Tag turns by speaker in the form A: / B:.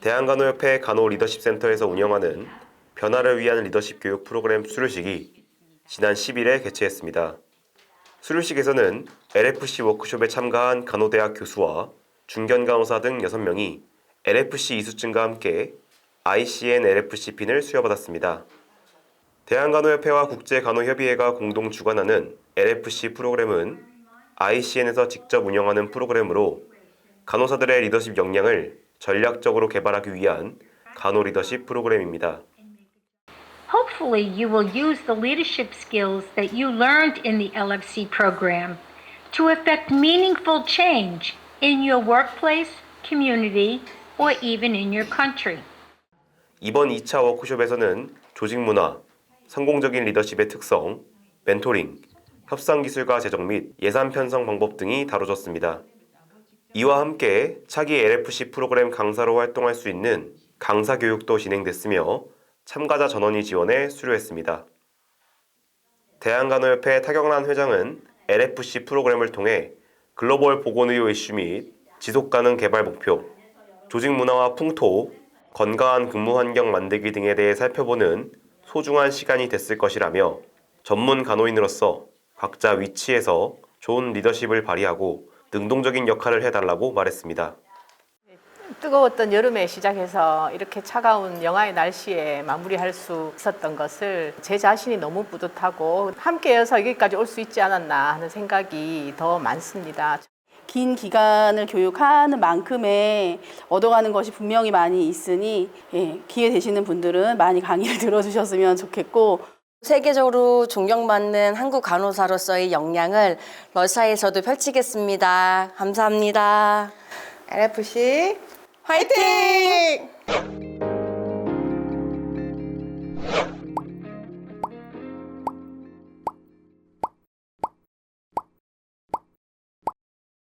A: 대한간호협회 간호 리더십 센터에서 운영하는 변화를 위한 리더십 교육 프로그램 수료식이 지난 10일에 개최했습니다. 수료식에서는 LFC 워크숍에 참가한 간호대학 교수와 중견 간호사 등 6명이 LFC 이수증과 함께 ICN LFC 핀을 수여받았습니다. 대한간호협회와 국제간호협의회가 공동 주관하는 LFC 프로그램은 ICN에서 직접 운영하는 프로그램으로 간호사들의 리더십 역량을 전략적으로 개발하기 위한 간호 리더십 프로그램입니다.
B: Hopefully, you will use the leadership skills that you learned in the LFC program to effect meaningful change in your workplace, community, or even in your country.
A: 이번 2차 워크숍에서는 조직 문화, 성공적인 리더십의 특성, 멘토링, 협상 기술과 제정 및 예산 편성 방법 등이 다뤄졌습니다. 이와 함께 차기 LFC 프로그램 강사로 활동할 수 있는 강사 교육도 진행됐으며 참가자 전원이 지원에 수료했습니다. 대한간호협회 타경란 회장은 LFC 프로그램을 통해 글로벌 보건의료 이슈 및 지속가능 개발 목표, 조직 문화와 풍토, 건강한 근무 환경 만들기 등에 대해 살펴보는 소중한 시간이 됐을 것이라며 전문 간호인으로서 각자 위치에서 좋은 리더십을 발휘하고 능동적인 역할을 해달라고 말했습니다.
C: 뜨거웠던 여름에 시작해서 이렇게 차가운 영하의 날씨에 마무리할 수 있었던 것을 제 자신이 너무 뿌듯하고 함께여서 여기까지 올 수 있지 않았나 하는 생각이 더 많습니다.
D: 긴 기간을 교육하는 만큼의 얻어가는 것이 분명히 많이 있으니 예, 기회 되시는 분들은 많이 강의를 들어주셨으면 좋겠고
E: 세계적으로 존경받는 한국 간호사로서의 역량을 러시아에서도 펼치겠습니다. 감사합니다.
C: LFC
E: 화이팅!